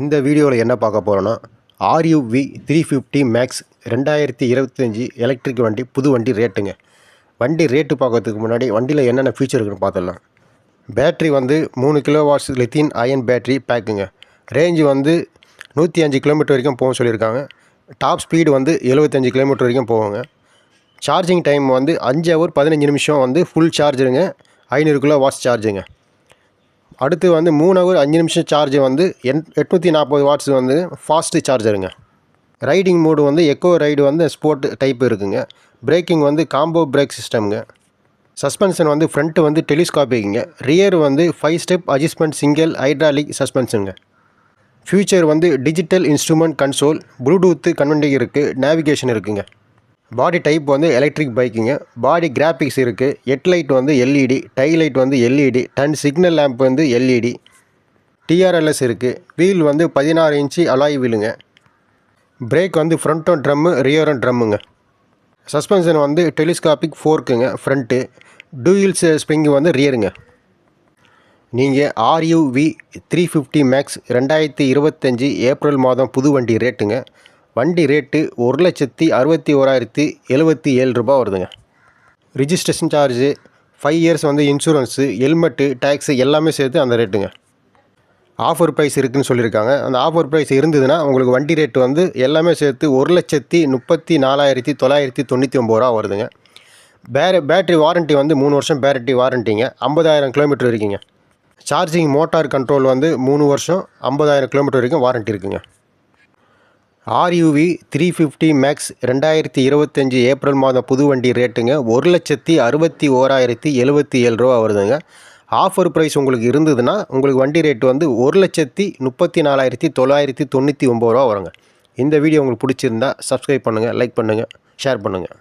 இந்த வீடியோவில் என்ன பார்க்க போகிறோன்னா ஆர்யூவி த்ரீ ஃபிஃப்டி மேக்ஸ் ரெண்டாயிரத்தி இருபத்தஞ்சி எலக்ட்ரிக் வண்டி புது வண்டி ரேட்டுங்க வண்டி ரேட்டு பார்க்கறதுக்கு முன்னாடி வண்டியில் என்னென்ன ஃபீச்சர் இருக்குன்னு பார்த்துடலாம். பேட்ரி வந்து மூணு kilo watts lithium ion battery பேக்குங்க range வந்து நூற்றி அஞ்சு கிலோமீட்டர் வரைக்கும் போகும் சொல்லியிருக்காங்க. டாப் ஸ்பீடு வந்து எழுபத்தஞ்சு கிலோமீட்டர் வரைக்கும் போவாங்க சார்ஜிங் டைம் வந்து அஞ்சு ஹவர் பதினஞ்சு நிமிஷம் வந்து ஃபுல் சார்ஜருங்க ஐநூறு கிலோ வாட்ஸ் சார்ஜுங்க அடுத்து வந்து மூணு ஹவர் அஞ்சு நிமிஷம் சார்ஜ் வந்து எண் எட்நூற்றி நாற்பது வாட்ஸ் வந்து ஃபாஸ்ட்டு சார்ஜருங்க ரைடிங் மோடு வந்து எக்கோ ரைடு வந்து ஸ்போர்ட் டைப் இருக்குங்க. பிரேக்கிங் வந்து காம்போ பிரேக் சிஸ்டம்ங்க சஸ்பென்ஷன் வந்து ஃப்ரண்ட்டு வந்து டெலிஸ்காப்பிக்குங்க ரியர் வந்து five step adjustment single hydraulic சஸ்பென்ஷனுங்க feature வந்து digital instrument console Bluetooth connecting இருக்குது நேவிகேஷன் இருக்குங்க. பாடி டைப் வந்து எலக்ட்ரிக் பைக்குங்க பாடி கிராஃபிக்ஸ் இருக்குது ஹெட்லைட் வந்து எல்இடி டை லைட் வந்து எல்இடி டன் சிக்னல் லேம்ப் வந்து எல்இடி டிஆர்எல்எஸ் இருக்குது வீல் வந்து பதினாறு இன்ச்சு அலாய் வீலுங்க பிரேக் வந்து ஃப்ரண்ட்டும் ட்ரம்மு ரியரும் ட்ரம்முங்க சஸ்பென்ஷன் வந்து டெலிஸ்காபிக் ஃபோர்க்குங்க ஃப்ரண்ட்டு டூயில்ஸ் ஸ்ப்ரிங் வந்து ரியருங்க நீங்கள் ஆர்யூவி த்ரீ ஃபிஃப்டி மேக்ஸ் ரெண்டாயிரத்தி இருபத்தஞ்சி ஏப்ரல் மாதம் புது வண்டி ரேட்டுங்க வண்டி ரேட்டு ஒரு லட்சத்தி அறுபத்தி ஓராயிரத்தி எழுபத்தி ஏழு ரூபா வருதுங்க. ரிஜிஸ்ட்ரேஷன் சார்ஜு ஃபைவ் இயர்ஸ் வந்து இன்சூரன்ஸு ஹெல்மெட்டு டேக்ஸு எல்லாமே சேர்த்து அந்த ரேட்டுங்க. ஆஃபர் ப்ரைஸ் இருக்குதுன்னு சொல்லியிருக்காங்க. அந்த ஆஃபர் ப்ரைஸ் இருந்ததுன்னா உங்களுக்கு வண்டி ரேட்டு வந்து எல்லாமே சேர்த்து ஒரு லட்சத்தி முப்பத்தி நாலாயிரத்தி தொள்ளாயிரத்தி தொண்ணூற்றி ஒம்பது ரூபா வருதுங்க. பேர பேட்ரி வாரண்ட்டி வந்து மூணு வருஷம் பேட்டரி வாரண்ட்டிங்க ஐம்பதாயிரம் கிலோமீட்டர் இருக்குங்க சார்ஜிங் மோட்டார் கண்ட்ரோல் வந்து மூணு வருஷம் ஐம்பதாயிரம் கிலோமீட்டர் வரைக்கும் வாரண்ட்டி இருக்குங்க. ஆர்யூவி த்ரீ ஃபிஃப்டி மேக்ஸ் ரெண்டாயிரத்தி இருபத்தஞ்சி ஏப்ரல் மாதம் புது வண்டி ரேட்டுங்க ஒரு லட்சத்தி அறுபத்தி ஓராயிரத்தி எழுபத்தி ஏழு ரூபா வருதுங்க. ஆஃபர் ப்ரைஸ் உங்களுக்கு இருந்ததுன்னா உங்களுக்கு வண்டி ரேட்டு வந்து ஒரு லட்சத்தி முப்பத்தி நாலாயிரத்தி தொள்ளாயிரத்தி தொண்ணூற்றி ஒம்பது ரூபா வருங்க. இந்த வீடியோ உங்களுக்கு பிடிச்சிருந்தா சப்ஸ்கிரைப் பண்ணுங்கள் லைக் பண்ணுங்கள் ஷேர் பண்ணுங்கள்